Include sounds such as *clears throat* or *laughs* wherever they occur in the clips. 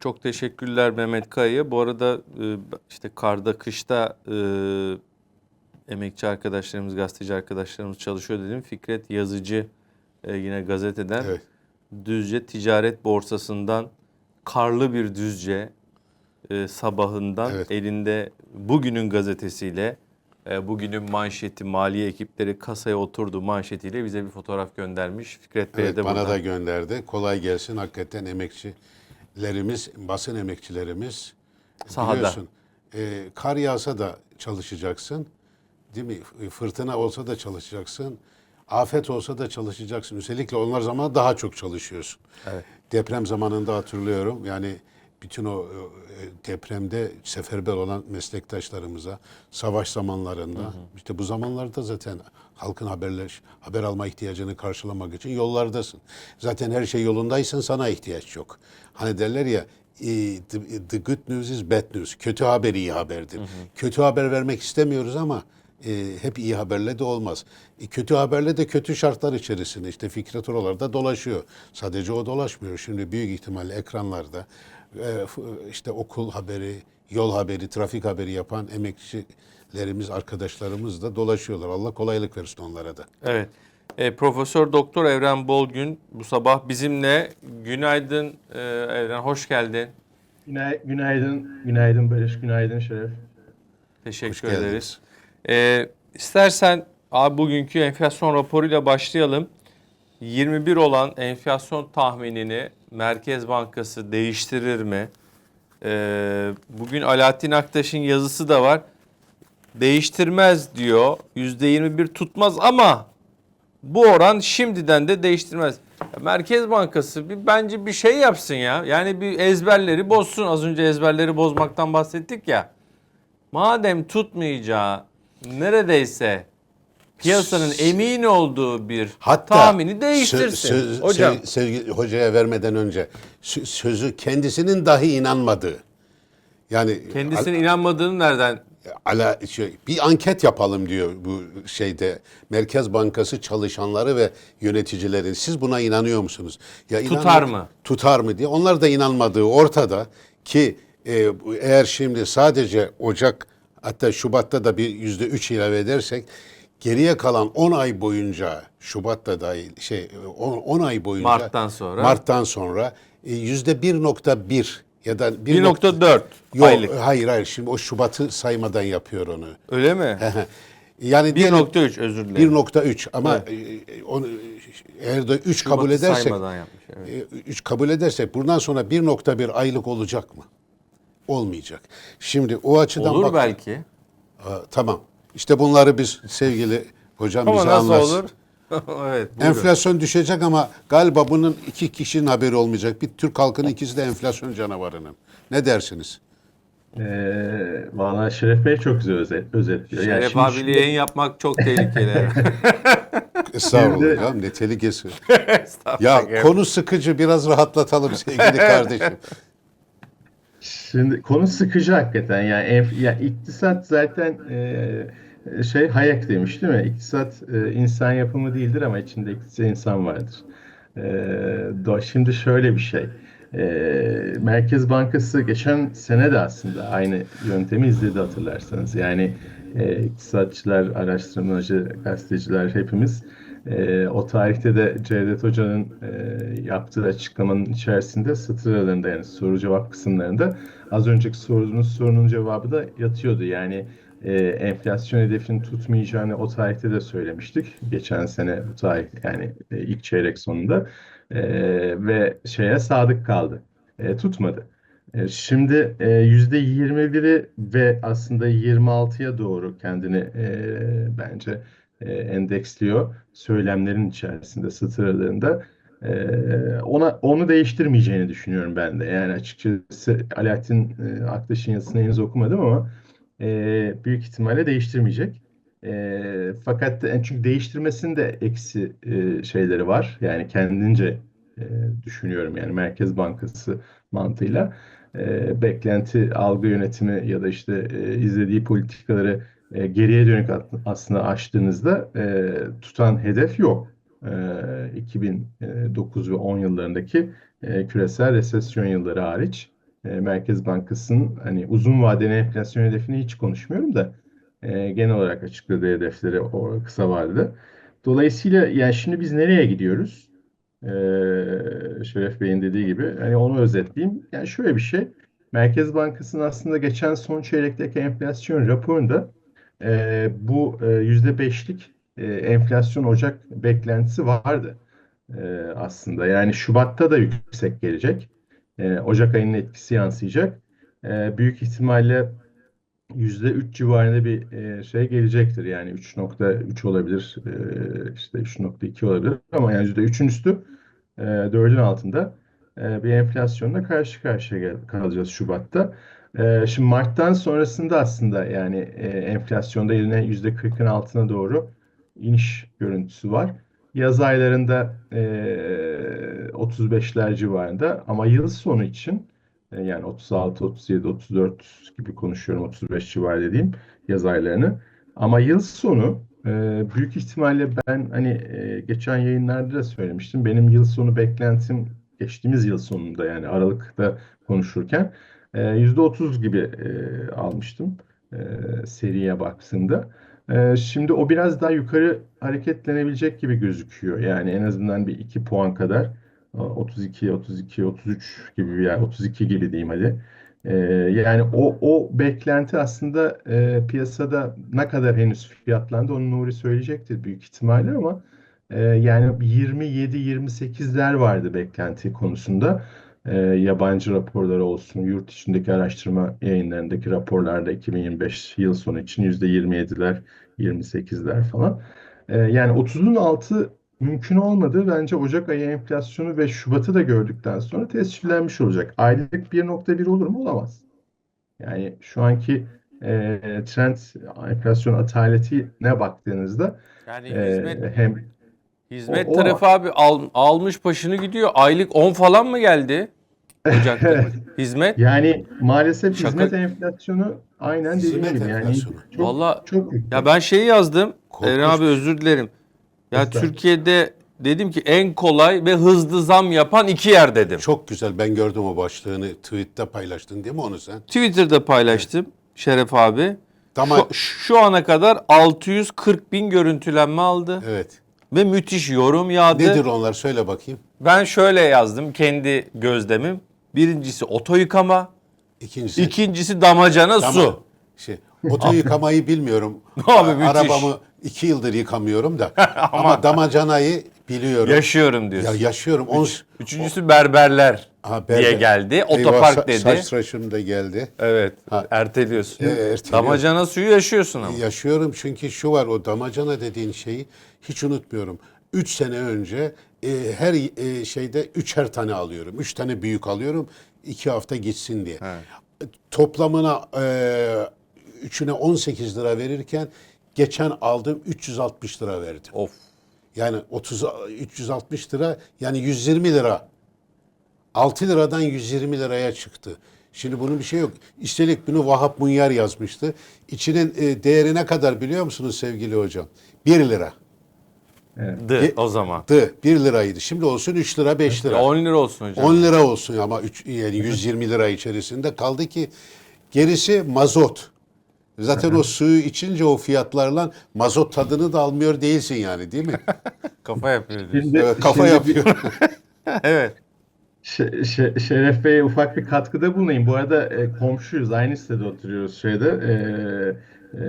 Çok teşekkürler Mehmet Kaya'ya. Bu arada e, işte karda kışta e, emekçi arkadaşlarımız, gazeteci arkadaşlarımız çalışıyor dedim. Fikret Yazıcı e, yine gazeteden Evet. Düzce Ticaret Borsası'ndan karlı bir Düzce sabahından Evet. elinde bugünün gazetesiyle bugünün manşeti maliye ekipleri kasaya oturdu manşetiyle bize bir fotoğraf göndermiş. Fikret Bey'e Evet, de bana buradan da gönderdi. Kolay gelsin. Hakikaten emekçilerimiz, basın emekçilerimiz Sahada. biliyorsun. e, kar yağsa da çalışacaksın. Değil mi? Fırtına olsa da çalışacaksın. Afet olsa da çalışacaksın. Özellikle onlar zaman daha çok çalışıyorsun. Evet. Deprem zamanında hatırlıyorum. Yani bütün o e, depremde seferber olan meslektaşlarımıza savaş zamanlarında işte bu zamanlarda zaten halkın haberler haber alma ihtiyacını karşılamak için yollardasın. Zaten her şey yolundaysan sana ihtiyaç yok. Hani derler ya e, the, good news is bad news. Kötü haber iyi haberdir. Kötü haber vermek istemiyoruz ama e, hep iyi haberle de olmaz. E, kötü haberle de kötü şartlar içerisinde işte Fikret oralarda dolaşıyor. Sadece o dolaşmıyor. Şimdi büyük ihtimalle ekranlarda e, işte okul haberi, yol haberi, trafik haberi yapan emekçilerimiz, arkadaşlarımız da dolaşıyorlar. Allah kolaylık versin onlara da. Evet. E, Profesör Doktor Evren Bolgün bu sabah bizimle. Günaydın e, Evren, hoş geldin. Günay, günaydın, günaydın Barış, günaydın Şeref. Teşekkür Hoş ederiz. E, istersen abi bugünkü enflasyon raporuyla başlayalım. 21 olan enflasyon tahminini Merkez Bankası değiştirir mi? E, bugün Alaaddin Aktaş'ın yazısı da var. Değiştirmez diyor. %21 tutmaz ama bu oran şimdiden de değiştirmez. Merkez Bankası bir bence bir şey yapsın ya. Yani bir ezberleri bozsun. Az önce ezberleri bozmaktan bahsettik ya. Madem tutmayacağı neredeyse piyasanın emin olduğu bir Hatta tahmini değiştirsin. sö- söz- Hocam sev- sevgili hocaya vermeden önce sö- sözü kendisinin dahi inanmadığı. Yani kendisine inanmadığını nereden? ala şey, bir anket yapalım diyor bu şeyde Merkez Bankası çalışanları ve yöneticilerin. Siz buna inanıyor musunuz? Ya Tutar mı? Tutar mı diye. Onlar da inanmadığı ortada ki e, eğer şimdi sadece Ocak hatta Şubat'ta da bir yüzde üç ilave edersek geriye kalan 10 ay boyunca Şubat'ta dahil şey 10 ay boyunca Mart'tan sonra. Mart'tan sonra e, yüzde 1.1 ya da 1.4 Yok, aylık. hayır hayır şimdi o Şubat'ı saymadan yapıyor onu. Öyle mi? yani diyelim 1.3 özür dilerim. 1.3 ama e, onu eğer de 3 kabul edersek yapmış, evet. 3 kabul edersek bundan sonra 1.1 aylık olacak mı? Olmayacak. Şimdi o açıdan Olur bak- belki. Aa, tamam. İşte bunları biz sevgili hocam Ama bize nasıl anlatsın. olur? *laughs* evet. buyurun. Enflasyon düşecek ama galiba bunun iki kişinin haberi olmayacak. Bir Türk halkının ikisi de enflasyon canavarının. Ne dersiniz? Ee, Valla Şeref Bey çok güzel özet, özetliyor. Yani Şeref şimdi abiyle yayın yapmak çok tehlikeli. *laughs* Estağfurullah Şimdi- ya ne tehlikesi. *laughs* Ya konu sıkıcı biraz rahatlatalım sevgili kardeşim. Şimdi konu sıkıcı hakikaten. Yani enf- ya iktisat zaten e, şey Hayek demiş değil mi? İktisat e, insan yapımı değildir ama içinde iktisat insan vardır. E, do- şimdi şöyle bir şey. E, Merkez Bankası geçen sene de aslında aynı yöntemi izledi hatırlarsanız. Yani e, iktisatçılar, araştırmacı, gazeteciler hepimiz e, o tarihte de Cevdet Hoca'nın e, yaptığı açıklamanın içerisinde satır aralarında yani soru cevap kısımlarında az önceki sorduğunuz sorunun cevabı da yatıyordu. Yani e, enflasyon hedefini tutmayacağını o tarihte de söylemiştik. Geçen sene bu tarih yani e, ilk çeyrek sonunda E, ve şeye sadık kaldı. E, tutmadı. E, Şimdi e, %21'i ve aslında 26'ya doğru kendini e, bence e, endeksliyor söylemlerin içerisinde, satır aralarında. E, ona onu değiştirmeyeceğini düşünüyorum ben de. Yani açıkçası Alaaddin e, Aktaş'ın yazısını henüz okumadım ama e, büyük ihtimalle değiştirmeyecek. E, fakat en çünkü değiştirmesinin de eksi e, şeyleri var. Yani kendince e, düşünüyorum yani Merkez Bankası mantığıyla e, beklenti algı yönetimi ya da işte e, izlediği politikaları e, geriye dönük aslında açtığınızda e, tutan hedef yok. E, 2009 ve 10 yıllarındaki e, küresel resesyon yılları hariç. e, Merkez Bankası'nın hani uzun vadeli enflasyon hedefini hiç konuşmuyorum da e, genel olarak açıkladığı hedefleri o kısa vadede. Dolayısıyla yani şimdi biz nereye gidiyoruz? E, Şeref Bey'in dediği gibi hani onu özetleyeyim. Yani şöyle bir şey. Merkez Bankası'nın aslında geçen son çeyrekteki enflasyon raporunda e, bu yüzde beşlik e, enflasyon Ocak beklentisi vardı e, aslında. Yani Şubat'ta da yüksek gelecek. E, Ocak ayının etkisi yansıyacak. E, büyük ihtimalle yüzde üç civarında bir e, şey gelecektir. Yani 3.3 olabilir, e, işte 3.2 olabilir ama yani yüzde üçün üstü, e, dördün altında e, bir enflasyonla karşı karşıya kalacağız Şubat'ta. E, şimdi Mart'tan sonrasında aslında yani e, enflasyonda yine yüzde kırkın altına doğru iniş görüntüsü var. Yaz aylarında e, 35'ler civarında ama yıl sonu için e, yani 36, 37, 34 gibi konuşuyorum 35 civarı dediğim yaz aylarını. Ama yıl sonu e, büyük ihtimalle ben hani e, geçen yayınlarda da söylemiştim. Benim yıl sonu beklentim geçtiğimiz yıl sonunda yani Aralık'ta konuşurken e, %30 gibi e, almıştım e, seriye baktığımda. E, şimdi o biraz daha yukarı hareketlenebilecek gibi gözüküyor. Yani en azından bir 2 puan kadar 32, 32, 33 gibi yer, 32 gibi diyeyim hadi. Ee, yani o o beklenti aslında e, piyasada ne kadar henüz fiyatlandı onu Nuri söyleyecektir büyük ihtimalle ama e, yani 27-28'ler vardı beklenti konusunda. E, yabancı raporları olsun, yurt içindeki araştırma yayınlarındaki raporlarda 2025 yıl sonu için %27'ler, 28'ler falan. E, yani 30'un altı mümkün olmadı. Bence Ocak ayı enflasyonu ve Şubat'ı da gördükten sonra tescillenmiş olacak. Aylık 1.1 olur mu? Olamaz. Yani şu anki e, trend enflasyon ataletine baktığınızda Yani e, hizmet hem hizmet o- o- tarafı abi al- almış başını gidiyor. Aylık 10 falan mı geldi? Ocak'ta. Evet. *laughs* Hizmet yani maalesef Şaka- hizmet enflasyonu aynen dediğim gibi yani çok Valla- çok yüksek. Ya ben şeyi yazdım. Eren abi özür dilerim. Ya Estağfurullah. Türkiye'de dedim ki en kolay ve hızlı zam yapan iki yer dedim. Çok güzel. Ben gördüm o başlığını. Tweet'te paylaştın değil mi onu sen? Twitter'da paylaştım Şeref abi. Tamam. Şu, şu ana kadar 640 bin görüntülenme aldı Evet. Ve müthiş yorum yağdı. Nedir onlar? Söyle bakayım. Ben şöyle yazdım kendi gözlemim. Birincisi oto yıkama, İkincisi. ikincisi damacana Tamam. su. Şey, oto yıkamayı bilmiyorum. *laughs* Abi müthiş. Arabamı iki yıldır yıkamıyorum da. *laughs* Ama damacanayı biliyorum. Yaşıyorum ya diyorsun. yaşıyorum. On, Üçüncüsü berberler Ha, diye geldi. Eyvah, Otopark sa- dedi. Saç tıraşım da geldi. Evet. Ha. Erteliyorsun. E, erteliyorum. Damacana suyu yaşıyorsun ama. Yaşıyorum çünkü şu var o damacana dediğin şeyi hiç unutmuyorum. Üç sene önce e, her e, şeyde üçer tane alıyorum. Üç tane büyük alıyorum. iki hafta gitsin diye. Toplamına e, üçüne 18 lira verirken geçen aldım 360 lira verdim. Of. Yani 30 360 lira yani 120 lira. 6 liradan 120 liraya çıktı. Şimdi bunun bir şey yok. Üstelik bunu Vahap Munyar yazmıştı. İçinin e, değeri ne kadar biliyor musunuz sevgili hocam? 1 lira. Dı E- o zaman. 1 liraydı. Şimdi olsun 3 lira 5 lira. 10 lira olsun hocam. 10 lira olsun ama üç, yani 120 lira içerisinde kaldı ki gerisi mazot. Zaten o suyu içince o fiyatlarla mazot tadını da almıyor değilsin yani değil mi? *laughs* Kafa yapıyor diyorsun. Şimdi- Evet, kafa şimdi yapıyor. *laughs* *laughs* evet. Şe- Şe- Şeref Bey'e ufak bir katkıda bulunayım. Bu arada e, komşuyuz. Aynı sitede oturuyoruz şeyde. e,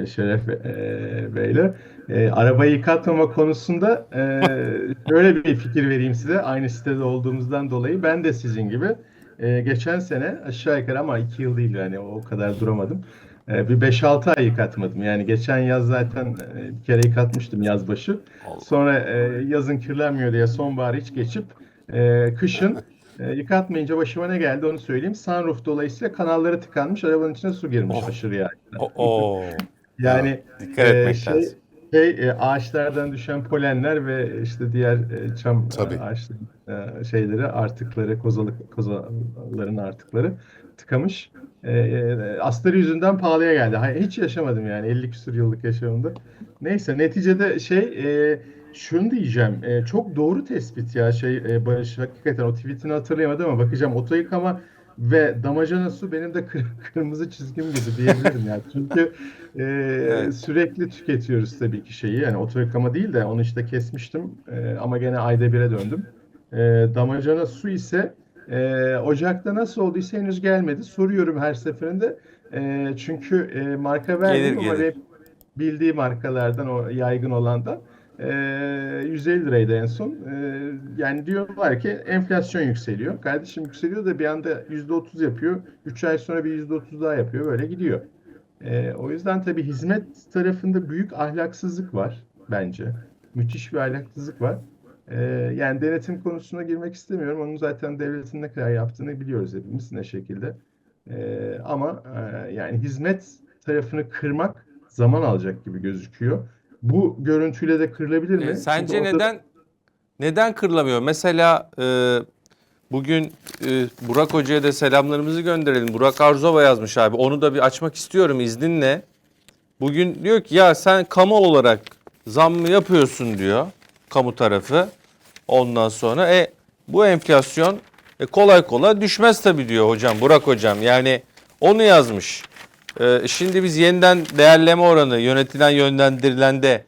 e, Şeref e, Bey'le. E, arabayı yıkatmama konusunda e, *laughs* şöyle bir fikir vereyim size. Aynı sitede olduğumuzdan dolayı ben de sizin gibi e, geçen sene aşağı yukarı ama iki yıl değil yani o kadar duramadım. E, bir 5-6 ay yıkatmadım. Yani geçen yaz zaten e, bir kere yıkatmıştım yaz başı. Sonra e, yazın kirlenmiyor diye sonbahar hiç geçip e, kışın e, yıkatmayınca başıma ne geldi onu söyleyeyim. Sunroof dolayısıyla kanalları tıkanmış, arabanın içine su girmiş Oh. aşırı yağ. O, o. *laughs* Yani Dikkat e, etmek şey, lazım. şey, e, ağaçlardan düşen polenler ve işte diğer e, çam Tabii. ağaçların e, şeyleri, artıkları, kozalık, kozaların artıkları tıkamış. E, e, astarı yüzünden pahalıya geldi. Hayır, hiç yaşamadım yani 50 küsur yıllık yaşamımda. Neyse neticede şey e, şunu diyeceğim. E, çok doğru tespit ya şey e, Barış hakikaten o tweetini hatırlayamadım ama bakacağım oto yıkama ve damacana su benim de *laughs* kır- kırmızı çizgim gibi diyebilirim yani. Çünkü e, Evet. sürekli tüketiyoruz tabii ki şeyi. Yani oto yıkama değil de onu işte kesmiştim E, ama gene ayda bire döndüm. E, damacana su ise e, Ocak'ta nasıl olduysa henüz gelmedi. Soruyorum her seferinde. E, çünkü e, marka ama gelir. hep bildiği markalardan o yaygın olandan e, 150 liraydı en son. E, yani diyorlar ki enflasyon yükseliyor. Kardeşim yükseliyor da bir anda %30 yapıyor. 3 ay sonra bir %30 daha yapıyor. Böyle gidiyor. E, o yüzden tabii hizmet tarafında büyük ahlaksızlık var bence. Müthiş bir ahlaksızlık var. E, yani denetim konusuna girmek istemiyorum. Onun zaten devletin ne kadar yaptığını biliyoruz hepimiz ne şekilde. E, ama e, yani hizmet tarafını kırmak zaman alacak gibi gözüküyor. Bu görüntüyle de kırılabilir mi? E, sence Çünkü orada- neden neden kırılamıyor? Mesela e, bugün e, Burak Hoca'ya da selamlarımızı gönderelim. Burak Arzova yazmış abi. Onu da bir açmak istiyorum izninle. Bugün diyor ki ya sen kamu olarak zam mı yapıyorsun diyor kamu tarafı. Ondan sonra e bu enflasyon e, kolay kolay düşmez tabii diyor hocam Burak hocam. Yani onu yazmış. E, şimdi biz yeniden değerleme oranı yönetilen yönlendirilen de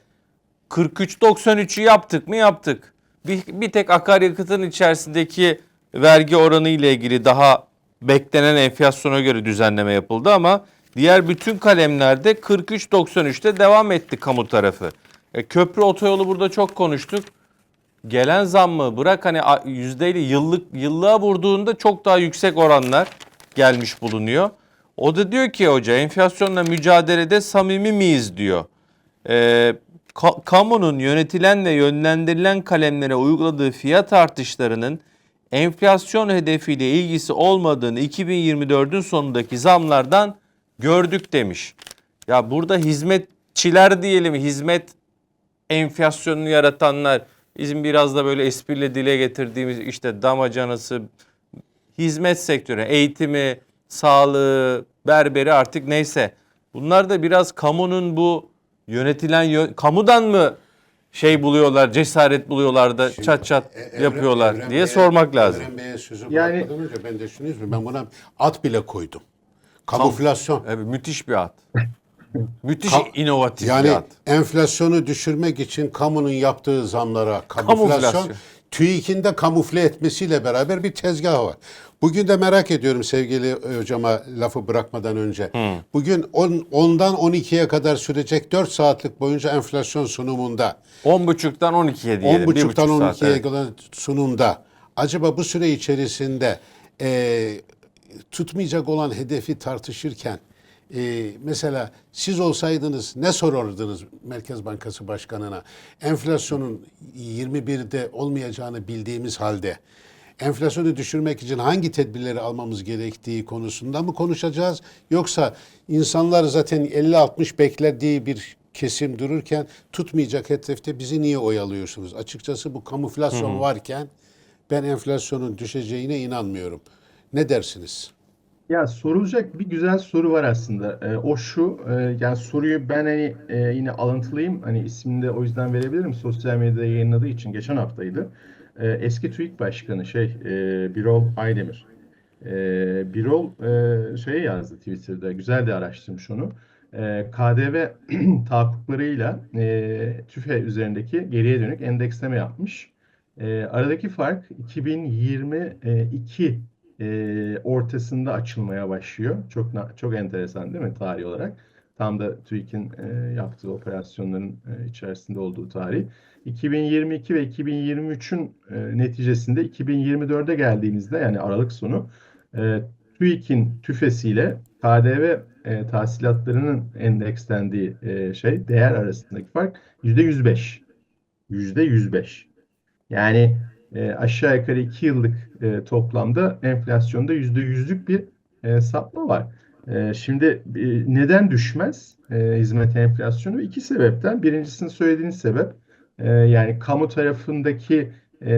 43.93'ü yaptık mı yaptık. Bir, bir tek akaryakıtın içerisindeki vergi oranı ile ilgili daha beklenen enflasyona göre düzenleme yapıldı ama diğer bütün kalemlerde 43.93'te devam etti kamu tarafı. E, köprü otoyolu burada çok konuştuk. Gelen zammı bırak hani a- yüzdeyle yıllık yıllığa vurduğunda çok daha yüksek oranlar gelmiş bulunuyor. O da diyor ki hoca enflasyonla mücadelede samimi miyiz diyor. Ee, ka- kamunun yönetilen ve yönlendirilen kalemlere uyguladığı fiyat artışlarının enflasyon hedefiyle ilgisi olmadığını 2024'ün sonundaki zamlardan gördük demiş. Ya burada hizmetçiler diyelim, hizmet enflasyonunu yaratanlar, bizim biraz da böyle espriyle dile getirdiğimiz işte damacanası, hizmet sektörü, eğitimi, sağlığı, berberi artık neyse. Bunlar da biraz kamunun bu yönetilen yö- kamudan mı şey buluyorlar, cesaret buluyorlar da Şimdi, çat çat E- Evren- yapıyorlar Evren diye Bey'e- sormak lazım. Evren Bey'e sözü Yani- bırakmadan önce ben de şunu söyleyeyim. Ben buna at bile koydum. Kamuflasyon. Evet, müthiş bir at. *laughs* müthiş Ka- inovatif Yani bir at. enflasyonu düşürmek için kamunun yaptığı zamlara kamuflasyon, Kamuflasyon. TÜİK'in de kamufle etmesiyle beraber bir tezgah var. Bugün de merak ediyorum sevgili hocama lafı bırakmadan önce. Bugün 10, 10'dan 12'ye kadar sürecek 4 saatlik boyunca enflasyon sunumunda 10.30'dan 12'ye diyelim. bir 10.30'dan buçuk saat, 12'ye evet. kadar sunumda acaba bu süre içerisinde e, tutmayacak olan hedefi tartışırken e, mesela siz olsaydınız ne sorardınız Merkez Bankası Başkanı'na? Enflasyonun 21'de olmayacağını bildiğimiz halde enflasyonu düşürmek için hangi tedbirleri almamız gerektiği konusunda mı konuşacağız? Yoksa insanlar zaten 50-60 beklediği bir kesim dururken tutmayacak hedefte bizi niye oyalıyorsunuz? Açıkçası bu kamuflasyon varken ben enflasyonun düşeceğine inanmıyorum. Ne dersiniz? Ya sorulacak bir güzel soru var aslında. Ee, o şu, e, yani soruyu ben hani e, yine alıntılayayım. Hani ismini de o yüzden verebilirim. Sosyal medyada yayınladığı için geçen haftaydı. Ee, eski TÜİK Başkanı şey e, Birol Aydemir. E, Birol e, şey yazdı Twitter'da. Güzel de araştırmış onu. E, KDV *clears throat* tahakkuklarıyla e, TÜFE üzerindeki geriye dönük endeksleme yapmış. E, aradaki fark 2022 e, ortasında açılmaya başlıyor. Çok çok enteresan değil mi tarih olarak? Tam da TÜİK'in e, yaptığı operasyonların e, içerisinde olduğu tarih. 2022 ve 2023'ün e, neticesinde 2024'e geldiğimizde yani Aralık sonu e, TÜİK'in tüfesiyle KDV e, tahsilatlarının endekslendiği e, şey değer arasındaki fark %105. %105. Yani e, aşağı yukarı 2 yıllık e, toplamda enflasyonda %100'lük bir e, sapma var. E, şimdi e, neden düşmez e, hizmet enflasyonu? İki sebepten. Birincisini söylediğiniz sebep e, yani kamu tarafındaki e,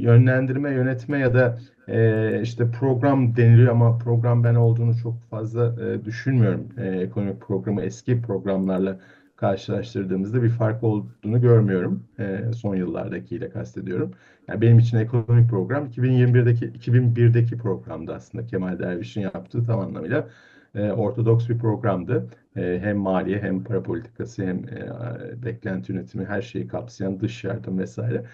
yönlendirme, yönetme ya da e, işte program deniliyor ama program ben olduğunu çok fazla e, düşünmüyorum. E, ekonomik programı eski programlarla karşılaştırdığımızda bir fark olduğunu görmüyorum. E, son yıllardakiyle kastediyorum. Yani benim için ekonomik program 2021'deki 2001'deki programdı aslında Kemal Derviş'in yaptığı tam anlamıyla e, ortodoks bir programdı. E, hem maliye hem para politikası hem e, beklenti yönetimi her şeyi kapsayan dış yardım vesaire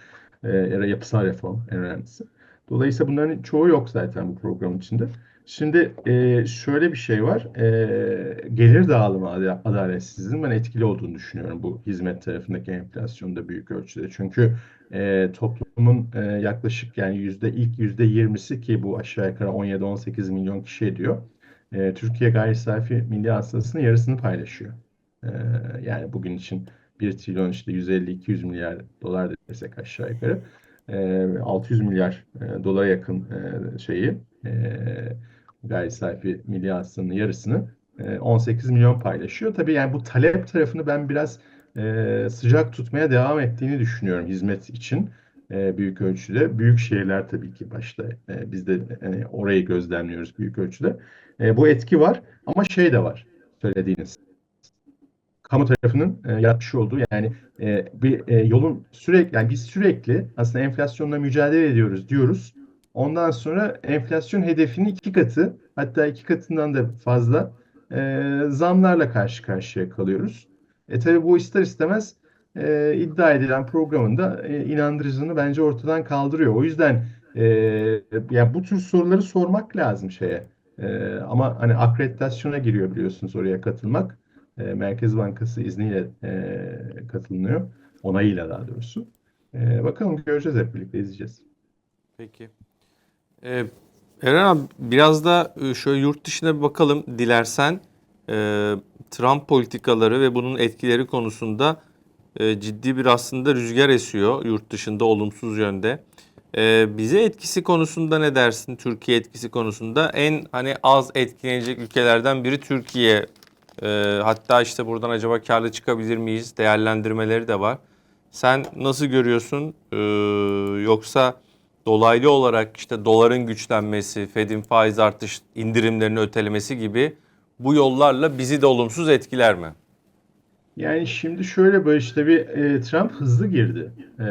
e, yapısal reform en önemlisi. Dolayısıyla bunların çoğu yok zaten bu programın içinde. Şimdi e, şöyle bir şey var. E, gelir dağılımı ad- adaletsizliğinin ben etkili olduğunu düşünüyorum bu hizmet tarafındaki enflasyonda büyük ölçüde. Çünkü e, toplumun e, yaklaşık yani yüzde ilk yüzde yirmisi ki bu aşağı yukarı 17-18 milyon kişi ediyor. E, Türkiye gayri safi milli hasılasının yarısını paylaşıyor. E, yani bugün için 1 trilyon işte 150-200 milyar dolar desek aşağı yukarı. E, 600 milyar e, dolara yakın e, şeyi e, gayri safi milli hasılanın yarısını e, 18 milyon paylaşıyor. Tabii yani bu talep tarafını ben biraz e, sıcak tutmaya devam ettiğini düşünüyorum hizmet için e, büyük ölçüde. Büyük şehirler tabii ki başta e, biz de hani orayı gözlemliyoruz büyük ölçüde. E, bu etki var ama şey de var söylediğiniz. Kamu tarafının e, yapmış olduğu yani e, bir e, yolun sürekli yani biz sürekli aslında enflasyonla mücadele ediyoruz diyoruz. Ondan sonra enflasyon hedefinin iki katı hatta iki katından da fazla e, zamlarla karşı karşıya kalıyoruz. E tabi bu ister istemez e, iddia edilen programın da e, inandırıcılığını bence ortadan kaldırıyor. O yüzden e, yani bu tür soruları sormak lazım şeye. E, ama hani akreditasyona giriyor biliyorsunuz oraya katılmak. E, Merkez Bankası izniyle e, katılınıyor. Onayıyla daha doğrusu. E, bakalım göreceğiz hep birlikte izleyeceğiz. Peki. Ee, Eren abi biraz da e, şöyle yurt dışına bir bakalım dilersen. Ee, Trump politikaları ve bunun etkileri konusunda e, ciddi bir aslında rüzgar esiyor yurt dışında olumsuz yönde. Ee, bize etkisi konusunda ne dersin? Türkiye etkisi konusunda en hani az etkilenecek ülkelerden biri Türkiye. Ee, hatta işte buradan acaba karlı çıkabilir miyiz? Değerlendirmeleri de var. Sen nasıl görüyorsun? Ee, yoksa dolaylı olarak işte doların güçlenmesi, Fed'in faiz artış indirimlerini ötelemesi gibi bu yollarla bizi de olumsuz etkiler mi? Yani şimdi şöyle böyle işte bir e, Trump hızlı girdi. E,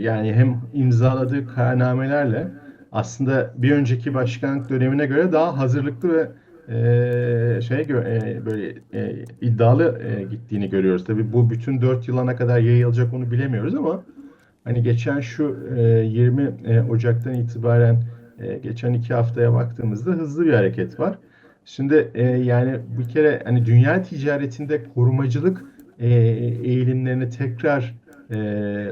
yani hem imzaladığı kararnamelerle aslında bir önceki başkanlık dönemine göre daha hazırlıklı ve e, şey e, böyle e, iddialı e, gittiğini görüyoruz. Tabii bu bütün 4 yıla ne kadar yayılacak onu bilemiyoruz ama hani geçen şu e, 20 e, Ocak'tan itibaren e, geçen iki haftaya baktığımızda hızlı bir hareket var. Şimdi e, yani bir kere hani dünya ticaretinde korumacılık e, eğilimlerini tekrar e,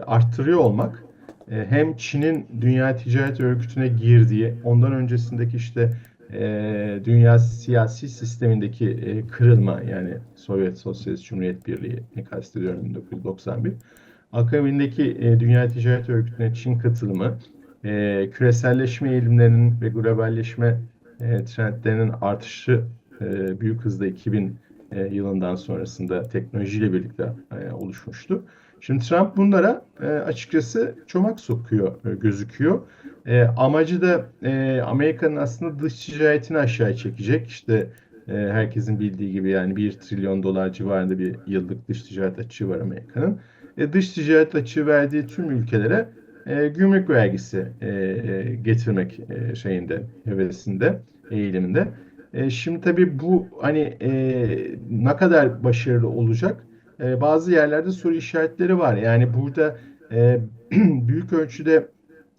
arttırıyor olmak e, hem Çin'in Dünya Ticaret Örgütü'ne girdiği ondan öncesindeki işte e, dünya siyasi sistemindeki e, kırılma yani Sovyet Sosyalist Cumhuriyet Birliği'ni kastediyorum 1991 akabindeki e, Dünya Ticaret Örgütü'ne Çin katılımı e, küreselleşme eğilimlerinin ve globalleşme e, trendlerinin artışı e, büyük hızda 2000 e, yılından sonrasında teknolojiyle birlikte e, oluşmuştu. Şimdi Trump bunlara e, açıkçası çomak sokuyor e, gözüküyor. E, amacı da e, Amerika'nın aslında dış ticaretini aşağıya çekecek. İşte e, herkesin bildiği gibi yani 1 trilyon dolar civarında bir yıllık dış ticaret açığı var Amerika'nın. E, dış ticaret açığı verdiği tüm ülkelere e, gümrük vergisi e, e, getirmek e, şeyinde, hevesinde, eğiliminde. E, şimdi tabii bu hani e, ne kadar başarılı olacak? E, bazı yerlerde soru işaretleri var. Yani burada e, *clears throat* büyük ölçüde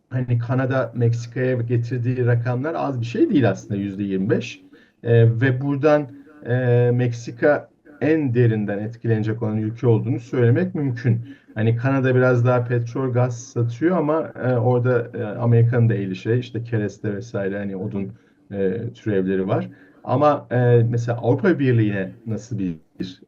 hani Kanada Meksika'ya getirdiği rakamlar az bir şey değil aslında yüzde 25. E, ve buradan e, Meksika en derinden etkilenecek olan ülke olduğunu söylemek mümkün. Hani Kanada biraz daha petrol, gaz satıyor ama e, orada e, Amerika'nın da eli şey işte kereste vesaire hani odun e, türevleri var. Ama e, mesela Avrupa Birliği'ne nasıl bir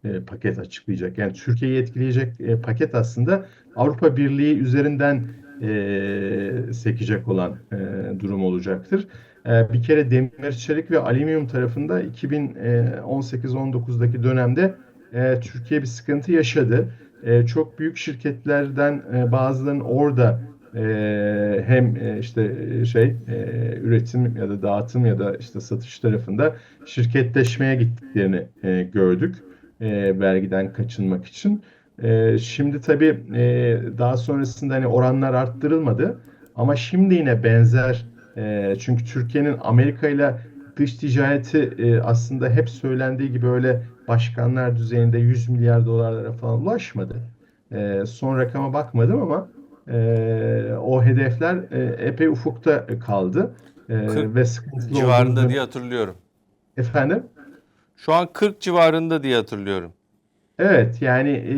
e, paket açıklayacak? Yani Türkiye'yi etkileyecek e, paket aslında Avrupa Birliği üzerinden e, sekecek olan e, durum olacaktır. E, bir kere demir, çelik ve alüminyum tarafında 2018-19'daki dönemde e, Türkiye bir sıkıntı yaşadı. E, çok büyük şirketlerden e, bazılarının orada e, hem e, işte şey e, üretim ya da dağıtım ya da işte satış tarafında şirketleşmeye gittiklerini e, gördük. e, vergiden kaçınmak için. E, şimdi tabii e, daha sonrasında hani oranlar arttırılmadı ama şimdi yine benzer e, çünkü Türkiye'nin Amerika ile dış ticareti e, aslında hep söylendiği gibi öyle başkanlar düzeyinde 100 milyar dolarlara falan ulaşmadı. E, son rakama bakmadım ama e, o hedefler e, epey ufukta kaldı. E, 40 ve sıkıntılı civarında olduğunu- diye hatırlıyorum. Efendim? Şu an 40 civarında diye hatırlıyorum. Evet yani e,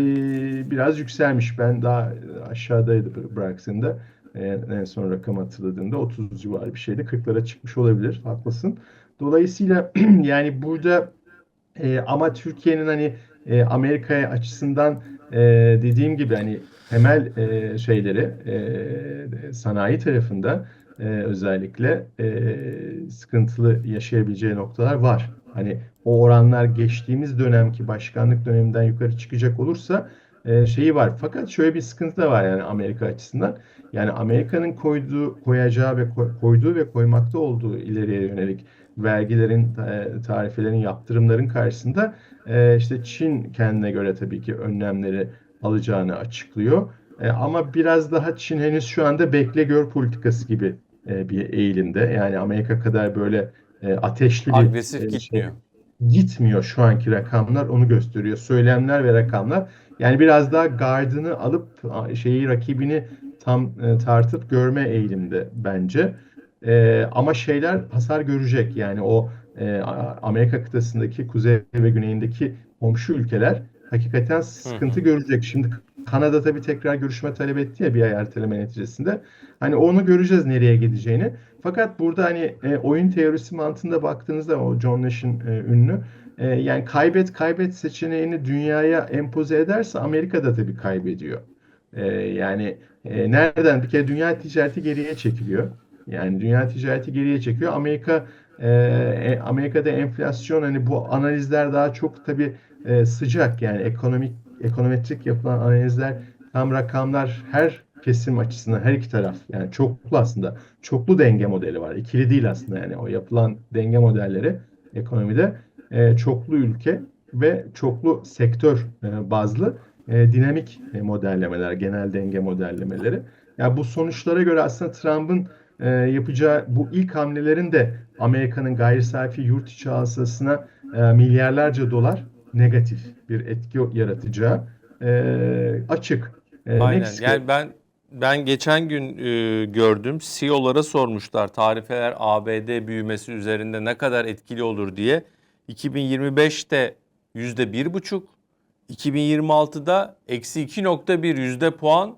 biraz yükselmiş. Ben daha aşağıdaydı bı- bıraktığımda. E, en son rakam hatırladığımda 30 civarı bir şeydi. 40'lara çıkmış olabilir. Haklısın. Dolayısıyla *clears throat* yani burada e, ama Türkiye'nin hani e, Amerika'ya açısından e, dediğim gibi hani temel e, şeyleri e, sanayi tarafında e, özellikle e, sıkıntılı yaşayabileceği noktalar var. Hani o oranlar geçtiğimiz dönemki başkanlık döneminden yukarı çıkacak olursa e, şeyi var. Fakat şöyle bir sıkıntı da var yani Amerika açısından. Yani Amerika'nın koyduğu, koyacağı ve koy- koyduğu ve koymakta olduğu ileriye yönelik vergilerin, e, tarifelerin, yaptırımların karşısında e, işte Çin kendine göre tabii ki önlemleri alacağını açıklıyor. E, ama biraz daha Çin henüz şu anda bekle gör politikası gibi e, bir eğilimde. Yani Amerika kadar böyle e, ateşli bir Agresif e, şey gitmiyor. gitmiyor şu anki rakamlar onu gösteriyor. Söylemler ve rakamlar. Yani biraz daha gardını alıp şeyi rakibini tam e, tartıp görme eğilimde bence. E, ama şeyler hasar görecek. Yani o e, Amerika kıtasındaki kuzey ve güneyindeki komşu ülkeler hakikaten sıkıntı görecek. Şimdi Kanada tabii tekrar görüşme talep etti ya bir ay erteleme neticesinde. Hani onu göreceğiz nereye gideceğini. Fakat burada hani e, oyun teorisi mantığında baktığınızda o John Nash'in e, ünlü e, yani kaybet kaybet seçeneğini dünyaya empoze ederse Amerika da tabii kaybediyor. E, yani e, nereden bir kere dünya ticareti geriye çekiliyor. Yani dünya ticareti geriye çekiyor. Amerika e, e, Amerika'da enflasyon hani bu analizler daha çok tabii e, sıcak yani ekonomik ekonometrik yapılan analizler tam rakamlar her kesim açısından her iki taraf yani çoklu aslında çoklu denge modeli var. İkili değil aslında yani o yapılan denge modelleri ekonomide e, çoklu ülke ve çoklu sektör e, bazlı e, dinamik e, modellemeler, genel denge modellemeleri. Ya bu sonuçlara göre aslında Trump'ın e, yapacağı bu ilk hamlelerin de Amerika'nın gayri safi yurt içi hasılasına e, milyarlarca dolar negatif bir etki yaratacağı e, açık. E, Aynen. Meksika- Yani ben ben geçen gün e, gördüm. CEO'lara sormuşlar tarifeler ABD büyümesi üzerinde ne kadar etkili olur diye. 2025'te yüzde bir buçuk, 2026'da eksi 2.1 yüzde puan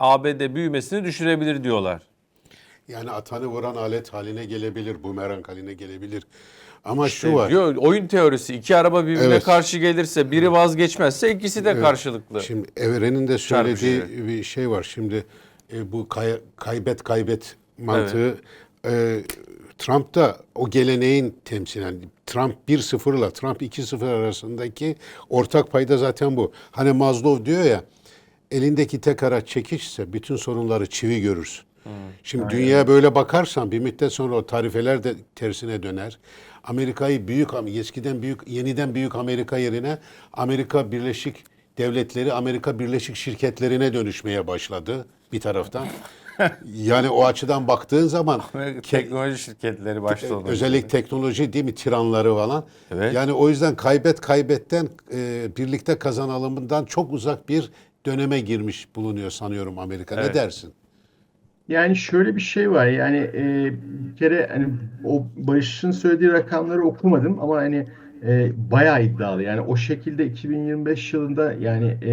ABD büyümesini düşürebilir diyorlar. Yani atanı vuran alet haline gelebilir, bumerang haline gelebilir. Ama İşte şu var. Diyor, oyun teorisi iki araba birbirine Evet. karşı gelirse biri vazgeçmezse ikisi de karşılıklı. Şimdi Evren'in de söylediği Çarpıcı. bir şey var. Şimdi e, bu kay- kaybet kaybet mantığı e, Trump'ta o geleneğin temsilen Trump 1-0 ile Trump 2-0 arasındaki ortak payda zaten bu. Hani Maslow diyor ya elindeki tek araç çekişse bütün sorunları çivi görürsün. Şimdi dünya böyle bakarsan bir müddet sonra o tarifeler de tersine döner. Amerika'yı büyük eskiden büyük yeniden büyük Amerika yerine Amerika Birleşik Devletleri Amerika Birleşik Şirketlerine dönüşmeye başladı bir taraftan. *laughs* yani o açıdan baktığın zaman Teknoloji şirketleri başta olmak özellik teknoloji değil mi tiranları falan. Evet. Yani o yüzden kaybet kaybetten e, birlikte kazanalımından çok uzak bir döneme girmiş bulunuyor sanıyorum Amerika. Ne Evet. dersin? Yani şöyle bir şey var yani e, bir kere hani o Barış'ın söylediği rakamları okumadım ama hani e, bayağı iddialı yani o şekilde 2025 yılında yani e,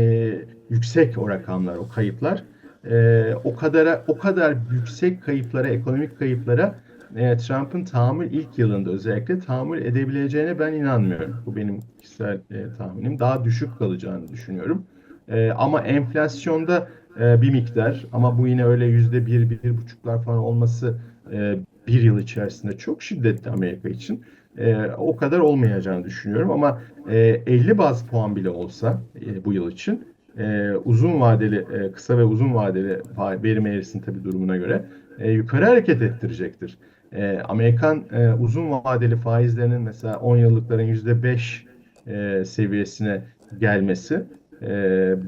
yüksek o rakamlar o kayıplar E, o kadara o kadar yüksek kayıplara ekonomik kayıplara e, Trump'ın tahammül ilk yılında özellikle tahammül edebileceğine ben inanmıyorum. Bu benim kişisel e, tahminim. Daha düşük kalacağını düşünüyorum. E, ama enflasyonda e, bir miktar ama bu yine öyle yüzde bir, bir buçuklar falan olması e, bir yıl içerisinde çok şiddetli Amerika için. E, o kadar olmayacağını düşünüyorum ama e, 50 baz puan bile olsa e, bu yıl için e, uzun vadeli, e, kısa ve uzun vadeli verim eğrisinin tabii durumuna göre e, yukarı hareket ettirecektir. E, Amerikan e, uzun vadeli faizlerinin mesela 10 yıllıkların %5 e, seviyesine gelmesi e,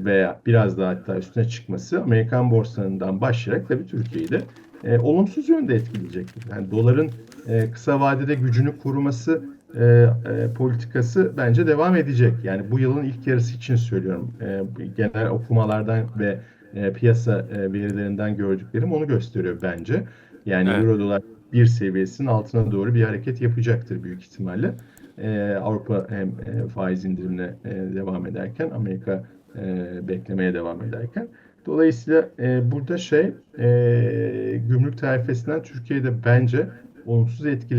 veya biraz daha hatta üstüne çıkması Amerikan borsalarından başlayarak tabii Türkiye'yi de e, olumsuz yönde etkileyecektir. Yani doların e, kısa vadede gücünü koruması e, e, politikası bence devam edecek. Yani bu yılın ilk yarısı için söylüyorum. E, genel okumalardan ve e, piyasa e, verilerinden gördüklerim onu gösteriyor bence. Yani Evet. euro dolar bir seviyesinin altına doğru bir hareket yapacaktır büyük ihtimalle. E, Avrupa hem e, faiz indirimine e, devam ederken Amerika e, beklemeye devam ederken. Dolayısıyla e, burada şey e, gümrük tarifesinden Türkiye'de bence olumsuz etkili